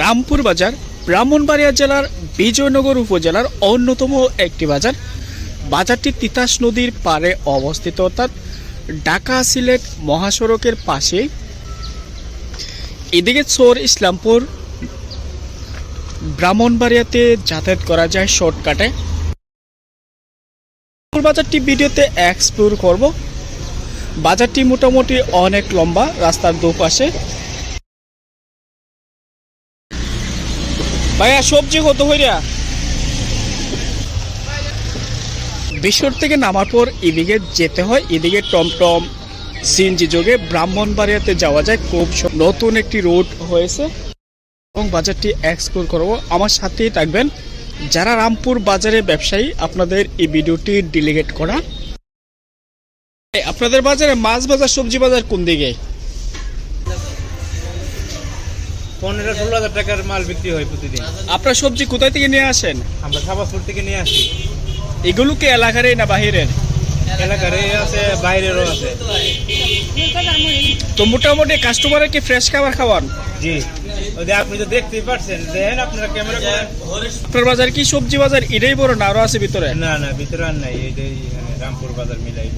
রামপুর বাজার, ব্রাহ্মণবাড়িয়া জেলার বিজয়নগর উপজেলার অন্যতম একটি বাজার। বাজারটি তিতাস নদীর পারে অবস্থিত, অর্থাৎ ঢাকা সিলেট মহাসড়কের পাশে এদিকে চোর ইসলামপুর, ব্রাহ্মণবাড়িয়াতে যাতায়াত করা যায় শর্টকাটে। বাজারটি ভিডিওতে এক্সপ্লোর করব। বাজারটি মোটামুটি অনেক লম্বা, রাস্তার দুপাশে। ভাইয়া, সবজি কত হইরা? বিশ্বর থেকে নামার পর এদিকে যেতে হয়, এদিকে টমটম, সিএনজি যোগে ব্রাহ্মণবাড়িয়াতে যাওয়া যায়। খুব নতুন একটি রোড হয়েছে এবং বাজারটি এক্সপ্লোর করব। আমার সাথেই থাকবেন যারা রামপুর বাজারে ব্যবসায়ী, আপনাদের এই ভিডিওটি ডিলিগেট করা। আপনাদের বাজারে মাছ বাজার, সবজি বাজার কোন দিকে? পনেরো ষোলো হাজার টাকার মাল বিক্রি হয় প্রতিদিন। আপনার সবজি কোথায় থেকে নিয়ে আসেন? আমরা সাবাসপুর থেকে নিয়ে আসি। এগুলো কি এলাকারই না বাহিরের? এলাকার আছে বাইরেরও আছে। তো মোটামুটি কাস্টমারের কি ফ্রেশ খাবার খাওয়ান? জি। যে আপনি তো দেখতেই পারছেন দেখেন আপনারা ক্যামেরা আপনার বাজার কি সবজি বাজার এটাই বড় না আরও আছে ভিতরে? না না ভিতরে আর নাই এখানে রামপুর বাজার মিলাই।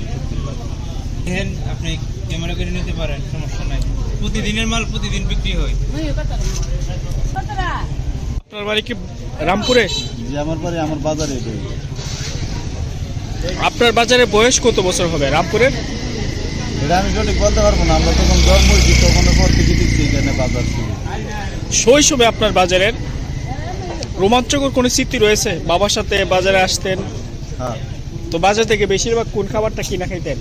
দেখেন আপনি ক্যামেরা করে নিতে পারেন সমস্যা নাই। প্রতিদিনের মাল প্রতিদিন বিক্রি হয়। আপনার বাড়ি কি রামপুরে? যে আমার বাড়ি আমার বাজারে আপনার বাজারে বয়স কত বছর হবে রামপুরের? এটা আমি সঠিক বলতে পারব না আমরা যখন জন্ম হয়েছি তখন পর থেকে দেখছি এখানে বাজার ছিল শৈশবে আপনার বাজারের রোমাঞ্চকর কোনো স্মৃতি রয়েছে? বাবার সাথে বাজারে আসতেন। হ্যাঁ। তো বাজার থেকে বেশিরভাগ কোন খাবারটা কিনা খাইতেন?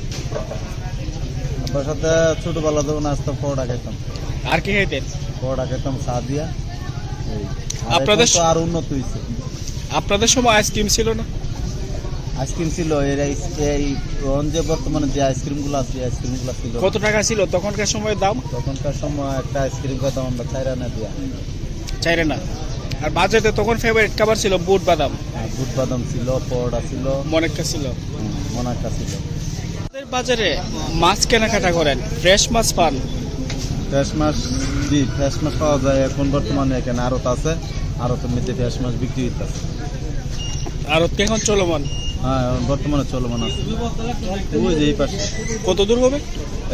আপনার সাথে ছোটবেলা যখন আসতাম পরোটা খাইতাম। আর কি খাইতেন? পরোটা খাইতাম চা দিয়া। আপনাদের আর উন্নত হয়েছে আপনাদের সময় আইসক্রিম ছিল না? আইসক্রিম ছিল এর এই- যে বর্তমানে যে আইসক্রিমগুলো আছে আইসক্রিমগুলো ছিল। কত টাকা ছিল? তখনকার সময় দাম? তখনকার সময় একটা আইসক্রিম খাইতাম আমরা চাইরা না দিয়া। চাইরে না। আর বাজারে তখন ফেভারিট খাবার ছিল বুট বাদাম। আর দুধ বাদাম ছিল পরোটা ছিল। মনেকটা ছিল। হুম, ছিল। বাজারে মাছ কেনাকাটা করেন ফ্রেশ মাছ পান? ফ্রেশ মাছ জি ফ্রেশ মাছ পাওয়া যায় এখন বর্তমানে এখানে আড়ত আছে আড়তের মধ্যে ফ্রেশ মাছ বিক্রি হইতেছে। আর এখন চলমান? হ্যাঁ এখন বর্তমানে চলমান আছে। ওই যে এই পাশে। কত দূর হবে?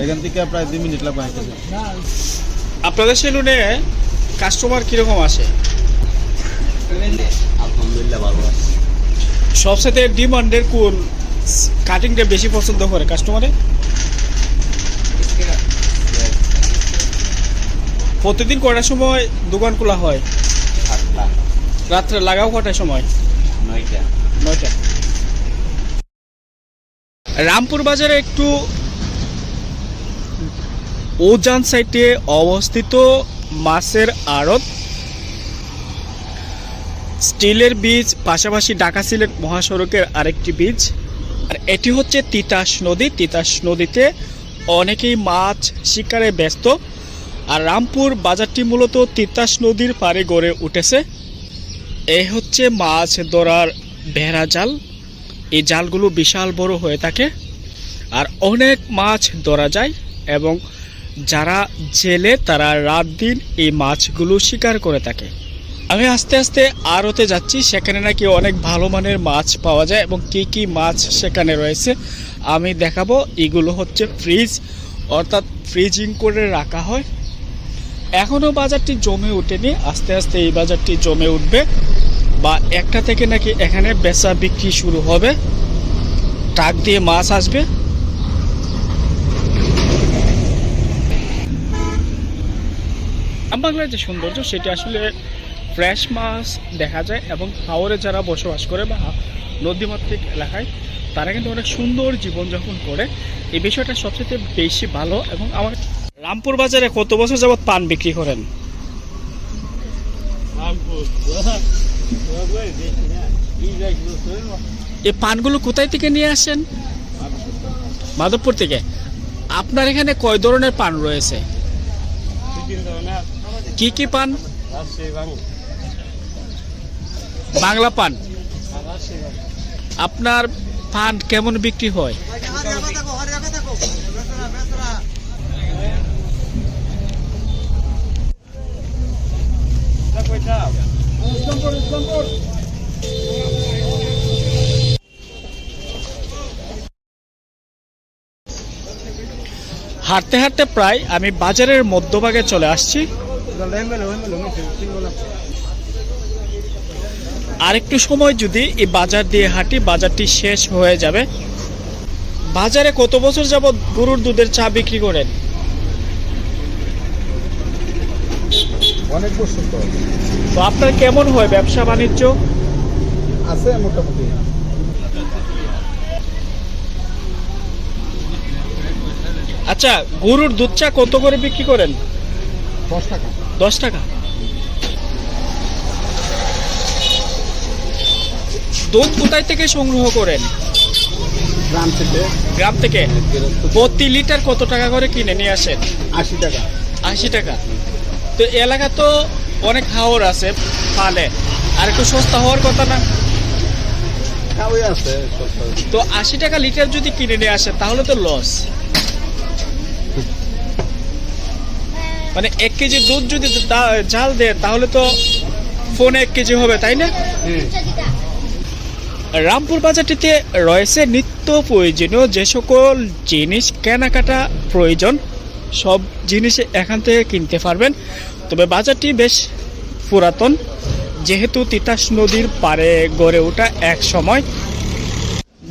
এখান থেকে প্রায় দুই মিনিট লাগবে। আপনাদের সেলুনে কাস্টমার কীরকম আসে? সবসাথে ডিমান্ডের কোন কাটিংটা বেশি পছন্দ করে কাস্টমারে প্রতিদিন কটার সময় দোকান খোলা হয়? রাত্রে লাগাও কটার সময়? নয়টা। রামপুর বাজারে একটু ওজান সাইটে অবস্থিত মাছের আড়ত। স্টিলের বীজ পাশাপাশি ঢাকা সিলেট মহাসড়কের আরেকটি বীজ। আর এটি হচ্ছে তিতাস নদী। তিতাস নদীতে অনেকেই মাছ শিকারে ব্যস্ত। আর রামপুর বাজারটি মূলত তিতাস নদীর পাড়ে গড়ে উঠেছে। এই হচ্ছে মাছ ধরার ভেড়া জাল। এই জালগুলো বিশাল বড় হয়ে থাকে। আর অনেক মাছ ধরা যায় এবং যারা জেলে তারা রাত দিন এই মাছগুলো শিকার করে থাকে। আমি আস্তে আস্তে আড়তে যাচ্ছি। সেখানে নাকি অনেক ভালো মানের মাছ পাওয়া যায় এবং কি কি মাছ সেখানে রয়েছে আমি দেখাবো। এগুলো হচ্ছে ফ্রিজ, অর্থাৎ ফ্রিজিং করে রাখা হয়। এখনও বাজারটি জমে ওঠেনি, আস্তে আস্তে এই বাজারটি জমে উঠবে বা একটা থেকে নাকি এখানে বেচা বিক্রি শুরু হবে। ট্রাক দিয়ে মাছ আসবে। বাংলার যে সৌন্দর্য, সেটি আসলে ফ্রেশ মাছ দেখা যায় এবং হাওরে যারা বসবাস করে বা নদীমাতৃক এলাকায় তারা কিন্তু অনেক সুন্দর জীবনযাপন করে। এই বিষয়টা সবচেয়ে বেশি ভালো এবং আমার রামপুর বাজারে কত বছর যাবৎ পান বিক্রি করেন? এই পানগুলো কোথায় থেকে নিয়ে আসেন? মাধবপুর থেকে। আপনার এখানে কয় ধরনের পান রয়েছে? কি কি পান? বাংলা পান। আপনার পান কেমন বিক্রি হয়? হাঁটতে হাঁটতে প্রায় আমি বাজারের মধ্যভাগে চলে আসছি। আরেকটু সময় যদি এই বাজার দিয়ে হাঁটি বাজারটি শেষ হয়ে যাবে। বাজারে কত বছর যাবত গরুর দুধের চা বিক্রি করেন? অনেক বছর তো। তো আপনার কেমন হয় ব্যবসা বাণিজ্য? আছে মোটামুটি। আচ্ছা গরুর দুধ চা কত করে বিক্রি করেন? দশ টাকা। দশ টাকা। দুধ কোথায় থেকে সংগ্রহ করেন? গ্রাম থেকে। গ্রাম থেকে? প্রতি লিটার কত টাকা করে কিনে নিয়ে আসেন? আশি টাকা। আশি টাকা। তো এলাকা তো অনেক হাওর আছে পালে। আর একটু সস্তা হওয়ার কথা না? আছে তো আশি টাকা লিটার যদি কিনে নিয়ে আসে তাহলে তো লস মানে এক কেজি দুধ যদি জাল দেয় তাহলে তো ফোনে এক কেজি হবে তাই না? রামপুর বাজারটিতে রয়েছে নিত্য প্রয়োজনীয় যে সকল জিনিস, কেনাকাটা প্রয়োজন, সব জিনিস এখান থেকে কিনতে পারবেন। তবে বাজারটি বেশ পুরাতন, যেহেতু তিতাস নদীর পারে গড়ে ওঠা এক সময়।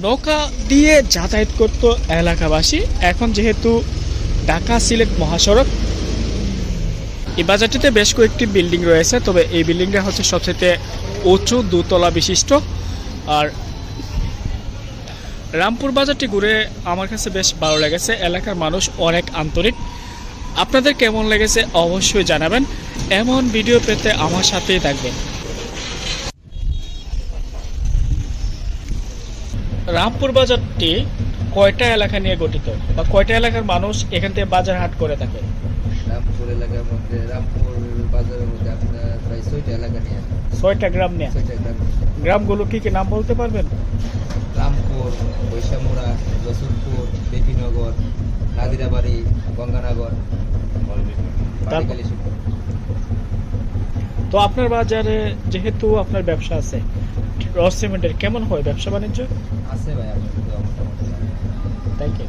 নৌকা দিয়ে যাতায়াত করত এলাকাবাসী। এখন যেহেতু ঢাকা সিলেট মহাসড়ক, এই বাজারটিতে বেশ কয়েকটি বিল্ডিং রয়েছে। তবে এই বিল্ডিংটা হচ্ছে সবচেয়ে উঁচু, দুতলা বিশিষ্ট। আর রামপুর বাজারটি ঘুরে আমার কাছে বেশ ভালো লেগেছে। এলাকার মানুষ অনেক আন্তরিক। আপনাদের কেমন লেগেছে অবশ্যই জানাবেন। এমন ভিডিও পেতে আমার সাথেই থাকবেন। রামপুর বাজারটি কয়টা এলাকা নিয়ে গঠিত? বা কয়টা এলাকার মানুষ এখান থেকে বাজার হাট করে থাকে? রামপুর এলাকার মধ্যে রামপুর বাজারের মধ্যে আপনার প্রায় ছয়টা এলাকা নিয়ে। ছয়টা গ্রাম নিয়ে? ছয়টা গ্রাম। গ্রামগুলো কি কি নাম বলতে পারবেন? রামপুর বৈশামুড়া রসুলপুর বেকিনগর নাদিরাবাড়ি গঙ্গানগর তো আপনার বাজারে যেহেতু আপনার ব্যবসা আছে রস সিমেন্টের কেমন হয় ব্যবসা বাণিজ্য? আছে ভাই আপনার থ্যাংক ইউ